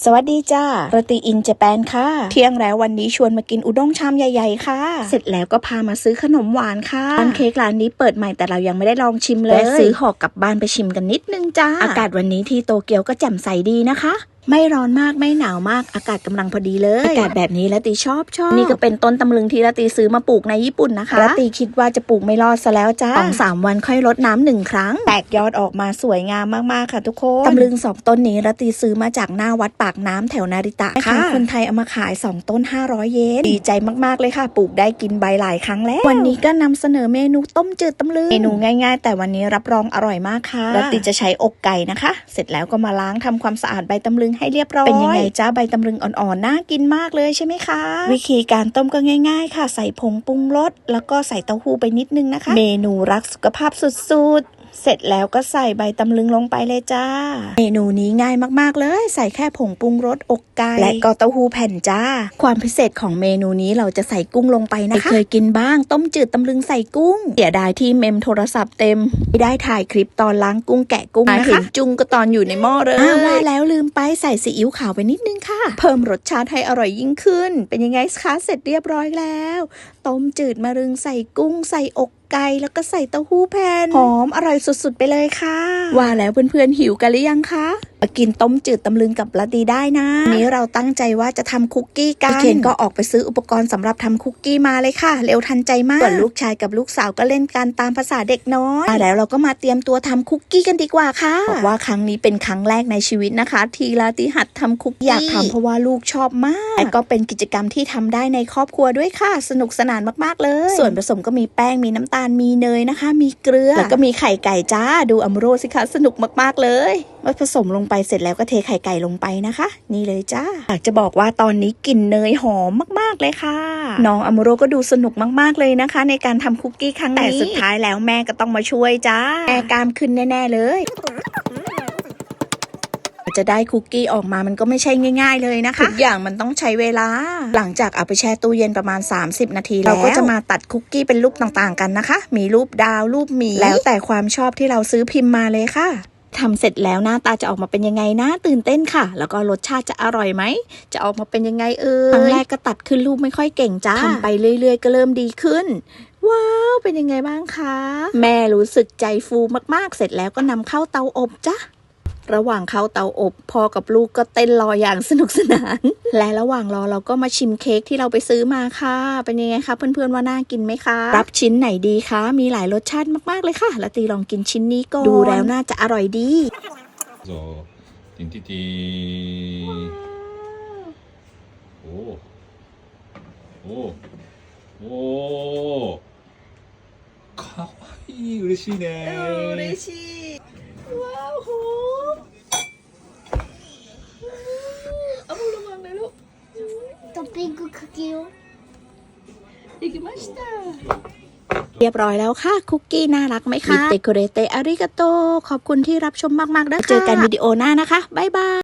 สวัสดีจ้าโรตีอินเจแปนค่ะ เที่ยงแล้ววันนี้ชวนมากินอุด้งชามใหญ่ๆค่ะ เสร็จแล้วก็พามาซื้อขนมหวานค่ะร้านเค้กร้านนี้เปิดใหม่แต่เรายังไม่ได้ลองชิมเลย ซื้อห่อกลับบ้านไปชิมกันนิดนึงจ้า อากาศวันนี้ที่โตเกียวก็แจ่มใสดีนะคะ ไม่ร้อนมากไม่หนาวมากอากาศกำลังพอดีเลย อากาศแบบนี้ละตีชอบชอบนี่ก็เป็นต้นตำลึงที่ละตีซื้อมาปลูกในญี่ปุ่นนะคะละตีคิดว่าจะปลูกไม่รอดซะแล้วจ้าสองสามวันค่อยรดน้ำหนึ่งครั้ง แตกยอดออกมาสวยงามมากๆค่ะทุกคนตำลึงสองต้นนี้ละตีซื้อมาจากหน้าวัดปากน้ำแถวนาริตะค่ะคนไทยเอามาขาย2ต้น500เยนดีใจมากๆเลยค่ะ ปลูกได้กินใบหลายครั้งแล้ว วันนี้ก็นำเสนอเมนูต้มจืดตำลึงเมนูง่าย ๆ แต่วันนี้รับรองอร่อยมากค่ะละตีจะใช้อกไก่นะคะ เสร็จแล้วก็มาล้างทำความสะอาดใบตำลึงให้เรียบร้อย เป็นยังไงจ้าใบตำลึงอ่อนๆน่ากินมากเลยใช่ไหมคะ วิธีการต้มก็ง่ายๆ ค่ะ ใส่ผงปรุงรสแล้วก็ใส่เต้าหู้ไปนิดนึงนะคะ เมนูรักสุขภาพสุดๆ เสร็จแล้วก็ใส่ใบตำลึงลงไปเลยจ้า เมนูนี้ง่ายมากๆเลย ใส่แค่ผงปรุงรสอกไก่และก็เต้าหู้แผ่นจ้า ความพิเศษของเมนูนี้เราจะใส่กุ้งลงไปนะคะเคยกินบ้าง ต้มจืดตำลึงใส่กุ้งเสียดายที่เมมโทรศัพท์เต็ม ไม่ได้ถ่ายคลิปตอนล้างกุ้งแกะกุ้งนะคะเห็นจุงก็ตอนอยู่ในหม้อเลยว่าแล้วลืมไปใส่ซีอิ๊วขาวไปนิดนึงค่ะ เพิ่มรสชาติให้อร่อยยิ่งขึ้น เป็นยังไงคะเสร็จเรียบร้อยแล้ว ต้มจืดมะรึงใส่กุ้งใส่อก ไก่แล้วก็ใส่เต้าหู้แผ่นหอมอร่อยสุดๆไปเลยค่ะ ว่าแล้วเพื่อนๆหิวกันหรือยังคะ มากินต้มจืดตำลึงกับละตีได้นะนี้เราตั้งใจว่าจะทำคุกกี้กันพี่เคนก็ออกไปซื้ออุปกรณ์สำหรับทำคุกกี้มาเลยค่ะ เร็วทันใจมากส่วนลูกชายกับลูกสาวก็เล่นกันตามภาษาเด็กน้อยมาแล้วเราก็มาเตรียมตัวทำคุกกี้กันดีกว่าค่ะบอกว่าครั้งนี้เป็นครั้งแรกในชีวิตนะคะ ทีลาติหัดทำคุกกี้อยากทำเพราะว่าลูกชอบมากและก็เป็นกิจกรรมที่ทำได้ในครอบครัวด้วยค่ะ สนุกสนานมากๆเลย ส่วนผสมก็มีแป้งมีน้ำตาลมีเนยนะคะ มีเกลือแล้วก็มีไข่ไก่จ้าดูอัมโรสิคะสนุกมากๆเลย เมื่อผสมลงไปเสร็จแล้วก็เทไข่ไก่ลงไปนะคะ นี่เลยจ้าอยากจะบอกว่าตอนนี้กลิ่นเนยหอมมาก ๆ เลยค่ะ น้องอัมโรก็ดูสนุกมาก ๆ เลยนะคะ ในการทำคุกกี้ครั้งนี้แต่สุดท้ายแล้วแม่ก็ต้องมาช่วยจ้าแม่กลามขึ้นแน่ ๆ เลยจะได้คุกกี้ออกมามันก็ไม่ใช่ง่าย ๆ เลยนะคะทุกอย่างมันต้องใช้เวลา หลังจากเอาไปแช่ตู้เย็นประมาณ 30 นาทีเราก็จะมาตัดคุกกี้เป็นรูปต่างๆกันนะคะ มีรูปดาวรูปหมีแล้วแต่ความชอบที่เราซื้อพิมพ์มาเลยค่ะ ทำเสร็จแล้วหน้าตาจะออกมาเป็นยังไงนะตื่นเต้นค่ะ แล้วก็รสชาติจะอร่อยไหม จะออกมาเป็นยังไงเอ่ยครั้งแรกก็ตัดขึ้นรูปไม่ค่อยเก่งจ้าทำไปเรื่อย ๆ ก็เริ่มดีขึ้นว้าว เป็นยังไงบ้างคะ แม่รู้สึกใจฟูมากๆ เสร็จแล้วก็นำเข้าเตาอบจ้ะ ระหว่างเข้าเตาอบพ่อกับลูกก็เต้นรออย่างสนุกสนาน และระหว่างรอเราก็มาชิมเค้กที่เราไปซื้อมาค่ะ เป็นยังไงคะเพื่อนๆว่าน่ากินไหมคะ รับชิ้นไหนดีคะ มีหลายรสชาติมากๆเลยค่ะ แล้วตีลองกินชิ้นนี้ก่อนดูแล้วน่าจะอร่อยดีโซินทีทีโอ้โอ้ So, din di di. Oh. Oh. Oh. かわいい、嬉しいね。ยしい。 ッピングかけよう。 できましたเรียบร้อยแล้วค่ะ คุกกี้น่ารักไหมคะมิเตโกเรเตอาริกาโต ขอบคุณที่รับชมมากๆนะคะเจอกันวิดีโอหน้านะคะ บ๊ายบาย